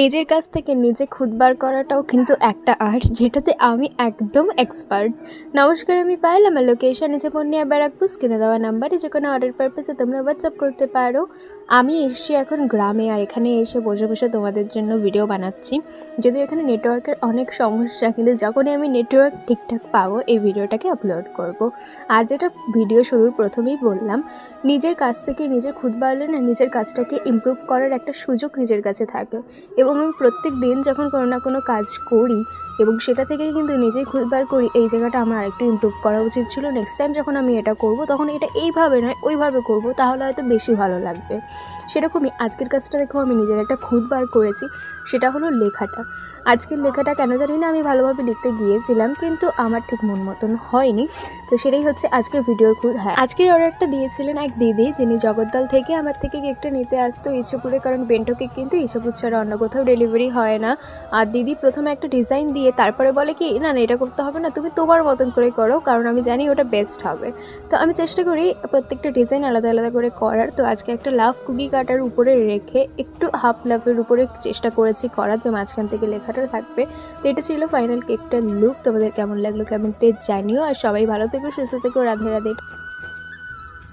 নিজের কাছ থেকে নিজে খুদ বার করাটাও কিন্তু একটা আর্ট যেটাতে আমি একদম এক্সপার্ট নমস্কার, আমি পায়েল, আমার লোকেশন এসে পূর্ণিয়া ব্যারাকপুর কিনে দেওয়া নাম্বারে যে কোনো অর্ডার পারপাসে তোমরা হোয়াটসঅ্যাপ করতে পারো। আমি এসেছি এখন গ্রামে, আর এখানে এসে বসে বসে তোমাদের জন্য ভিডিও বানাচ্ছি। যদিও এখানে নেটওয়ার্কের অনেক সমস্যা, কিন্তু যখনই আমি নেটওয়ার্ক ঠিকঠাক পাবো, এই ভিডিওটাকে আপলোড করব। আর যেটা ভিডিও শুরুর প্রথমেই বললাম, নিজের কাছ থেকে নিজে খুদ বাড়লে না, নিজের কাজটাকে ইমপ্রুভ করার একটা সুযোগ নিজের কাছে থাকে। এবং আমি প্রত্যেক দিন যখন কোনো না কোনো কাজ করি এবং সেটা থেকেই কিন্তু নিজেই খুঁজবার করি, এই জায়গাটা আমার আরেকটু ইম্প্রুভ করা উচিত ছিল। নেক্সট টাইম যখন আমি এটা করব, তখন এটা এইভাবে নয়, ওইভাবে করব, তাহলে হয়তো বেশি ভালো লাগবে। সেরকমই আজকের কাজটা দেখো, আমি নিজের একটা খুদ বার করেছি, সেটা হলো লেখাটা। আজকের লেখাটা কেন জানি না আমি ভালোভাবে লিখতে গিয়েছিলাম, কিন্তু আমার ঠিক মন মতন হয়নি। তো সেটাই হচ্ছে আজকের ভিডিওর খুদ হ্যাঁ। আজকের অর্ডারটা দিয়েছিলেন এক দিদি, যিনি জগদ্দল থেকে আমার থেকে কেকটা নিতে আসতো ইচ্ছেপুরে, কারণ বেন্টো কেক কিন্তু ইচ্ছেপুর ছাড়া অন্য কোথাও ডেলিভারি হয় না। আর দিদি প্রথমে একটা ডিজাইন দিয়ে, তারপরে বলে কি, না না, এটা করতে হবে না, তুমি তোমার মতন করে করো, কারণ আমি জানি ওটা বেস্ট হবে। তো আমি চেষ্টা করি প্রত্যেকটা ডিজাইন আলাদা আলাদা করে করার। তো আজকে একটা লাভ কুকি কাটার উপরে রেখে একটু হাফ লাফের উপরে চেষ্টা করেছি করার, যে মাঝখান থেকে লেখাটা থাকবে। তো এটা ছিল ফাইনাল কেকটার লুক তোমাদের কেমন লাগল কেমন টেস্ট জানিও। আর সবাই ভালো থেকো, সুস্থ থেকো। রাধে রাধে।